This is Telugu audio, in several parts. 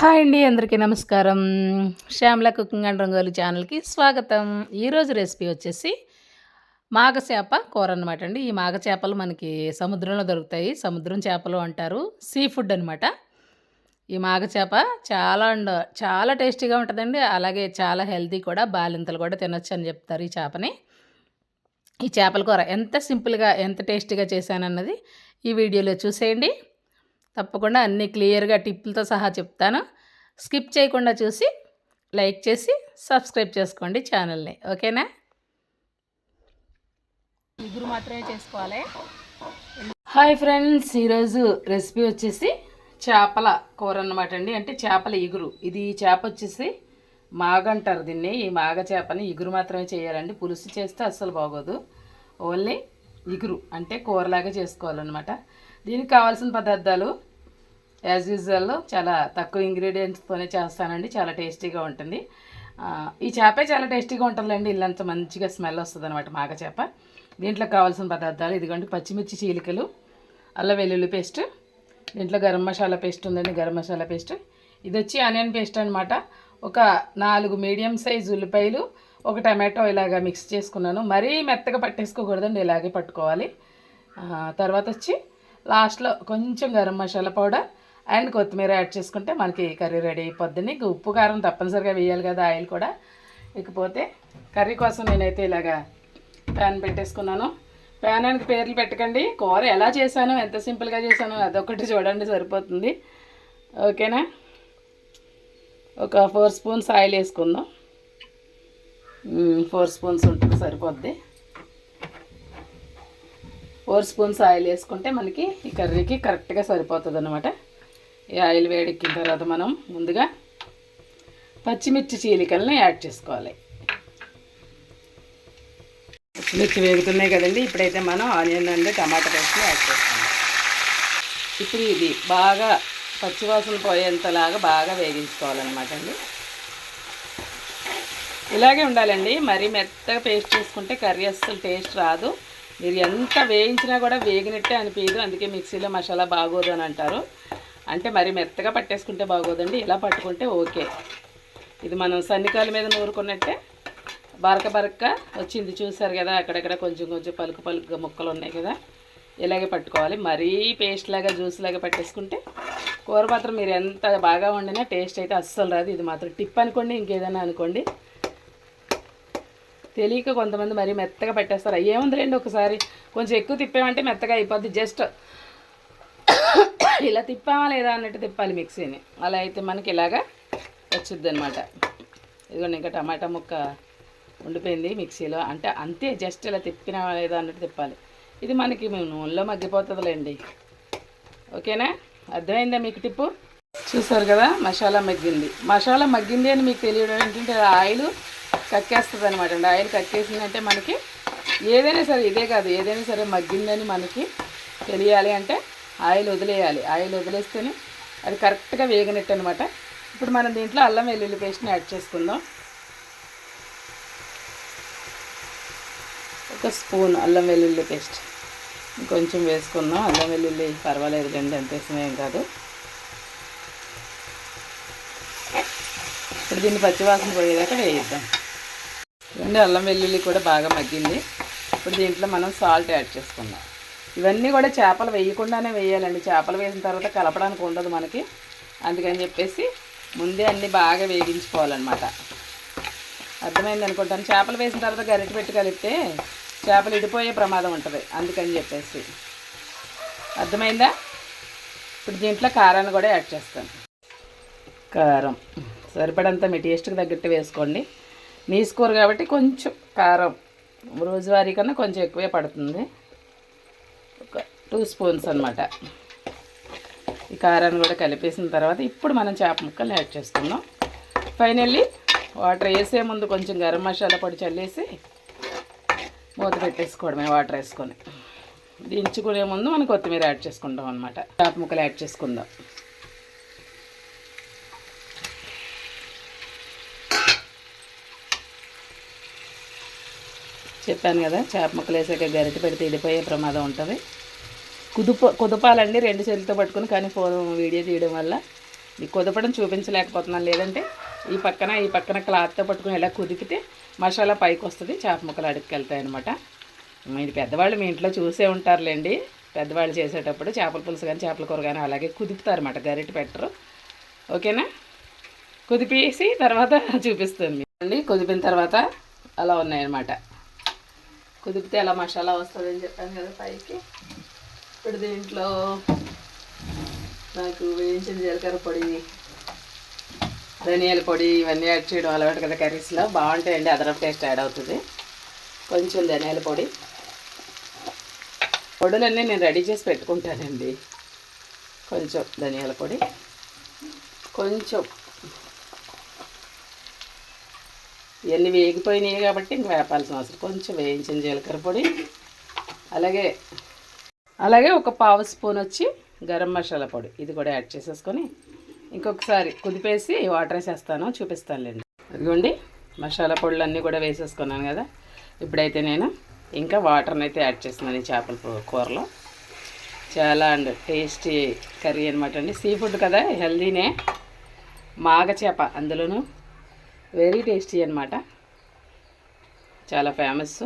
హాయ్ అండి అందరికీ నమస్కారం. శ్యామల కుకింగ్ అండ్ రంగోలి ఛానల్కి స్వాగతం. ఈరోజు రెసిపీ వచ్చేసి మాగ చేప కూర అనమాట అండి. ఈ మాగ చేపలు మనకి సముద్రంలో దొరుకుతాయి. సముద్రం చేపలు అంటారు. సీ ఫుడ్ అనమాట ఈ మాగ చేప చాలా అండ్ చాలా టేస్టీగా ఉంటుందండి. అలాగే చాలా హెల్తీ కూడా. బాలింతలు కూడా తినొచ్చు అని చెప్తారు ఈ చేపని. ఈ చేపల కూర ఎంత సింపుల్గా ఎంత టేస్టీగా చేశానన్నది ఈ వీడియోలో చూసేయండి. తప్పకుండా అన్ని క్లియర్గా టిప్పులతో సహా చెప్తాను. స్కిప్ చేయకుండా చూసి లైక్ చేసి సబ్స్క్రైబ్ చేసుకోండి ఛానల్ని. ఓకేనా? ఇగురు మాత్రమే చేసుకోవాలి. హాయ్ ఫ్రెండ్స్ ఈరోజు రెసిపీ వచ్చేసి చేపల కూర అన్నమాట అండి. అంటే చేపల ఇగురు. ఇది చేప వచ్చేసి మాగ అంటారు దీన్ని. ఈ మాగ చేపని ఇగురు మాత్రమే చేయాలండి. పులుసు చేస్తే అస్సలు బాగోదు. ఓన్లీ ఇగురు అంటే కూరలాగా చేసుకోవాలన్నమాట. దీనికి కావాల్సిన పదార్థాలు యాజ్ యూజువల్ చాలా తక్కువ ఇంగ్రీడియంట్స్తోనే చేస్తానండి. చాలా టేస్టీగా ఉంటుంది. ఈ చేపే చాలా టేస్టీగా ఉంటుందండి. ఇల్లంత మంచిగా స్మెల్ వస్తుంది అనమాట మాగ చేప. దీంట్లో కావాల్సిన పదార్థాలు ఇదిగోండి పచ్చిమిర్చి చీలికలు అల్లం వెల్లుల్లి పేస్ట్ దీంట్లో గరం మసాలా పేస్ట్ ఉందండి గరం మసాలా పేస్ట్. ఇది వచ్చి ఆనియన్ పేస్ట్ అనమాట ఒక నాలుగు మీడియం సైజ్ ఉల్లిపాయలు ఒక టమాటో ఇలాగా మిక్స్ చేసుకున్నాను. మరీ మెత్తగా పట్టేసుకోకూడదండి ఇలాగే పట్టుకోవాలి. తర్వాత వచ్చి లాస్ట్లో కొంచెం గరం మసాలా పౌడర్ అండ్ కొత్తిమీర యాడ్ చేసుకుంటే మనకి కర్రీ రెడీ అయిపోద్ది ఇంక ఉప్పు కారం తప్పనిసరిగా వేయాలి కదా ఆయిల్ కూడా. ఇకపోతే కర్రీ కోసం నేనైతే ఇలాగా ప్యాన్ పెట్టేసుకున్నాను. ప్యాన్ అని పేర్లు పెట్టకండి. కూర ఎలా చేశాను ఎంత సింపుల్గా చేశాను అదొకటి చూడండి సరిపోతుంది. ఓకేనా? ఒక ఫోర్ స్పూన్స్ ఆయిల్ వేసుకుందాం. ఫోర్ స్పూన్స్ ఉంటుంది సరిపోద్ది. ఫోర్ స్పూన్స్ ఆయిల్ వేసుకుంటే మనకి ఈ కర్రీకి కరెక్ట్గా సరిపోతుంది అనమాట ఈ ఆయిల్ వేడెక్కిన తర్వాత మనం ముందుగా పచ్చిమిర్చి చీలికల్ని యాడ్ చేసుకోవాలి. పచ్చిమిర్చి వేగుతున్నాయి కదండి ఇప్పుడైతే మనం ఆనియన్ అండ్ టమాటా పేస్ట్ని యాడ్ చేస్తాం ఇప్పుడు ఇది బాగా పచ్చివాసన పోయేంతలాగా బాగా వేగించుకోవాలన్నమాట అండి. ఇలాగే ఉండాలండి మరీ మెత్తగా పేస్ట్ చేసుకుంటే కర్రీ అస్సలు టేస్ట్ రాదు. మీరు ఎంత వేయించినా కూడా వేగినట్టే అనిపించదు. అందుకే మిక్సీలో మసాలా బాగోదు అని అంటారు. అంటే మరి మెత్తగా పట్టేసుకుంటే బాగోదండి. ఇలా పట్టుకుంటే ఓకే. ఇది మనం సన్నికాల మీద నూరుకున్నట్టే బరక బరక వచ్చింది. చూసారు కదా అక్కడక్కడ కొంచెం కొంచెం పలుకు పలుకుగా ముక్కలు ఉన్నాయి కదా. ఇలాగే పట్టుకోవాలి. మరీ పేస్ట్ లాగా జ్యూస్ లాగా పట్టేసుకుంటే కూర మాత్రం మీరు ఎంత బాగా వండినా టేస్ట్ అయితే అస్సలు రాదు. ఇది మాత్రం టిప్ అనుకోండి ఇంకేదైనా అనుకోండి. తెలియక కొంతమంది మరీ మెత్తగా పెట్టేస్తారు. ఏముందిలేండి ఒకసారి. కొంచెం ఎక్కువ తిప్పామంటే మెత్తగా అయిపోద్ది. జస్ట్ ఇలా తిప్పామా లేదా అన్నట్టు తిప్పాలి మిక్సీని. అలా అయితే మనకి ఇలాగా వచ్చింది అనమాట ఇదిగోండి ఇంకా టమాటా ముక్క ఉండిపోయింది మిక్సీలో. అంటే అంతే జస్ట్ ఇలా తిప్పినా లేదా అన్నట్టు తిప్పాలి. ఇది మనకి నూనెలో మగ్గిపోతుందిలేండి. ఓకేనా? అర్థమైందా మీకు టిప్పు? చూసారు కదా మసాలా మగ్గింది. మసాలా మగ్గింది అని మీకు తెలియడం ఏంటంటే ఆయిల్ కక్కేస్తుంది అనమాట అండి. ఆయిల్ కక్కేసిందంటే మనకి ఏదైనా సరే ఇదే కాదు ఏదైనా సరే మగ్గిందని మనకి తెలియాలి అంటే ఆయిల్ వదిలేయాలి. ఆయిల్ వదిలేస్తేనే అది కరెక్ట్గా వేగినట్టు అనమాట ఇప్పుడు మనం దీంట్లో అల్లం వెల్లుల్లి పేస్ట్ని యాడ్ చేసుకుందాం. ఒక స్పూన్ అల్లం వెల్లుల్లి పేస్ట్ కొంచెం వేసుకుందాం. అల్లం వెల్లుల్లి పర్వాలేదు రెండు ఎంత వేసినా ఏం కాదు. ఇప్పుడు దీన్ని పచ్చివాసన పోయేదాకా వేయిద్దాం. ఇవన్నీ అల్లం వెల్లుల్లి కూడా బాగా మగ్గింది. ఇప్పుడు దీంట్లో మనం సాల్ట్ యాడ్ చేసుకుందాం. ఇవన్నీ కూడా చేపలు వేయకుండానే వేయాలండి. చేపలు వేసిన తర్వాత కలపడానికి ఉండదు మనకి. అందుకని చెప్పేసి ముందే అన్నీ బాగా వేగించుకోవాలన్నమాట. అర్థమైంది అనుకుంటాను. చేపలు వేసిన తర్వాత గరిటె పెట్టి కలిపితే చేపలు ఇడిపోయే ప్రమాదం ఉంటుంది. అందుకని చెప్పేసి. అర్థమైందా? ఇప్పుడు దీంట్లో కారాన్ని కూడా యాడ్ చేస్తాను. కారం. సరిపడంత మీ టేస్ట్కి తగ్గట్టు వేసుకోండి. నీసు కూర కాబట్టి కొంచెం కారం. రోజువారీ కన్నా కొంచెం ఎక్కువే పడుతుంది. ఒక టూ స్పూన్స్ అనమాట ఈ కారాన్ని కూడా కలిపేసిన తర్వాత ఇప్పుడు మనం చేప ముక్కలు యాడ్ చేసుకుందాం. ఫైనల్లీ వాటర్ వేసే ముందు కొంచెం గరం మసాలా పొడి చల్లేసి మూత పెట్టేసుకోవడమే వాటర్ వేసుకొని. దించుకునే ముందు మనం కొత్తిమీర యాడ్ చేసుకుంటాం అనమాట చేప ముక్కలు యాడ్ చేసుకుందాం. చెప్పాను కదా చేప ముక్కలు వేసాక గరిటె పెడితే ఇడిపోయే ప్రమాదం ఉంటుంది. కుదుప కుదపాలండి రెండు చేతులతో పట్టుకుని కానీ ఫోన్ వీడియో తీయడం వల్ల. ఈ కుదపడం చూపించలేకపోతున్నాను. లేదంటే ఈ పక్కన ఈ పక్కన క్లాత్తో పట్టుకుని ఇలా కుదికితే మసాలా పైకి వస్తుంది చేప ముక్కలు అడుగుకి వెళ్తాయి అనమాట ఇది పెద్దవాళ్ళు మీ ఇంట్లో చూసే ఉంటారులేండి. పెద్దవాళ్ళు చేసేటప్పుడు చేపల పులుసు కానీ చేపల కూర కానీ అలాగే కుదుపుతారన్నమాట గరిటె పెట్టరు. ఓకేనా? కుదిపేసి తర్వాత చూపిస్తుంది అండి కుదిపిన తర్వాత అలా ఉన్నాయన్నమాట. కుదిపితే అలా మసాలా వస్తుందని చెప్పాను కదా పైకి. ఇప్పుడు దీంట్లో నాకు వేయించిన జీలకర్ర పొడి ధనియాల పొడి ఇవన్నీ యాడ్ చేయడం అలవాటు కదా కర్రీస్లో. బాగుంటాయండి అదనపు టేస్ట్ యాడ్ అవుతుంది. కొంచెం ధనియాల పొడి. పొడులన్నీ నేను రెడీ చేసి పెట్టుకుంటానండి. కొంచెం ధనియాల పొడి. కొంచెం ఇవన్నీ వేగిపోయినాయి కాబట్టి ఇంక వేపాల్సిన అవసరం. కొంచెం వేయించిన జీలకర్ర పొడి అలాగే అలాగే ఒక పావు స్పూన్ వచ్చి గరం మసాలా పొడి. ఇది కూడా యాడ్ చేసేసుకొని ఇంకొకసారి కుదిపేసి వాటర్ వేసేస్తాను చూపిస్తానులేండి. ఇదిగోండి మసాలా పొడులు అన్నీ కూడా వేసేసుకున్నాను కదా. ఇప్పుడైతే నేను ఇంకా వాటర్ని అయితే యాడ్ చేస్తున్నాను ఈ చేపల కూరలో. చాలా అండ్ టేస్టీ కర్రీ అనమాట అండి. సీ ఫుడ్ కదా హెల్దీనే. మాగ చేప అందులోనూ వెరీ టేస్టీ అనమాట చాలా ఫేమస్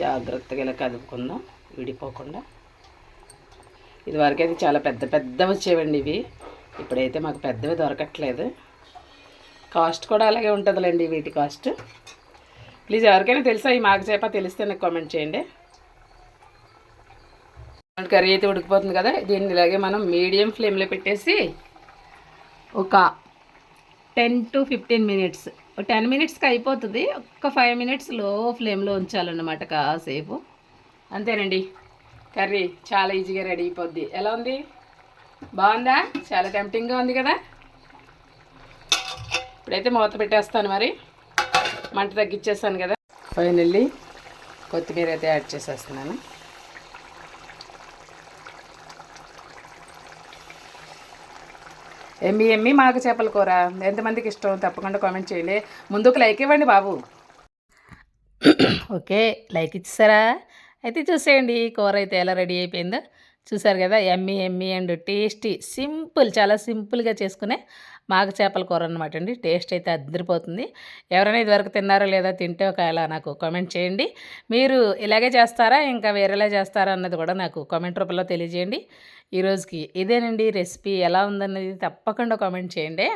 జాగ్రత్తగా ఇలా కదుపుకుందాం విడిపోకుండా. ఇదివరకు అయితే చాలా పెద్ద పెద్ద వచ్చేవండి ఇవి. ఇప్పుడైతే మాకు పెద్దవి దొరకట్లేదు. కాస్ట్ కూడా అలాగే ఉంటుందిలేండి వీటి కాస్ట్. ప్లీజ్ ఎవరికైనా తెలుసా? ఈ మాకు చేప తెలిస్తే నాకు కామెంట్ చేయండి. కర్రీ అయితే ఉడికిపోతుంది కదా దీన్ని ఇలాగే మనం మీడియం ఫ్లేమ్లో పెట్టేసి ఒక ten to fifteen minutes. Ten మినిట్స్కి అయిపోతుంది. ఒక ఫైవ్ మినిట్స్లో ఫ్లేమ్లో ఉంచాలన్నమాట కాసేపు. అంతేనండి. కర్రీ చాలా ఈజీగా రెడీ అయిపోద్ది. ఎలా ఉంది? బాగుందా? చాలా టెంప్టింగ్గా ఉంది కదా? ఇప్పుడైతే మూత పెట్టేస్తాను మరి. మంట తగ్గించేస్తాను కదా? ఫైనల్లీ కొత్తిమీర అయితే యాడ్ చేసేస్తున్నాను. ఎమ్మి ఎమ్మి మాకు చేపల కూర ఎంతమందికి ఇష్టం తప్పకుండా కామెంట్ చేయండి. ముందుకు లైక్ ఇవ్వండి బాబు. Okay like ఇచ్చేసారా? అయితే చూసేయండి కూర అయితే ఎలా రెడీ అయిపోయిందో. చూసారు కదా yummy yummy and tasty simple చాలా సింపుల్గా చేసుకునే మాగ చేపల కూర అనమాట అండి. టేస్ట్ అయితే అద్దరిపోతుంది. ఎవరైనా ఇదివరకు తిన్నారో లేదా తింటే ఒకవేళ నాకు కామెంట్ చేయండి. మీరు ఇలాగే చేస్తారా ఇంకా వేరేలా చేస్తారా అన్నది కూడా నాకు కామెంట్ రూపంలో తెలియజేయండి. ఈరోజుకి ఇదేనండి రెసిపీ. ఎలా ఉందన్నది తప్పకుండా కామెంట్ చేయండి.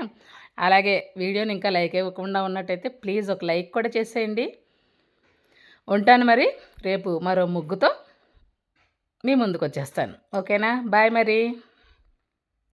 అలాగే వీడియోని ఇంకా లైక్ ఇవ్వకుండా ఉన్నట్టయితే ప్లీజ్ ఒక లైక్ కూడా చేసేయండి. ఉంటాను మరి. రేపు మరో ముగ్గుతో మీ ముందుకు వచ్చేస్తాను ఓకేనా? బాయ్ మరి.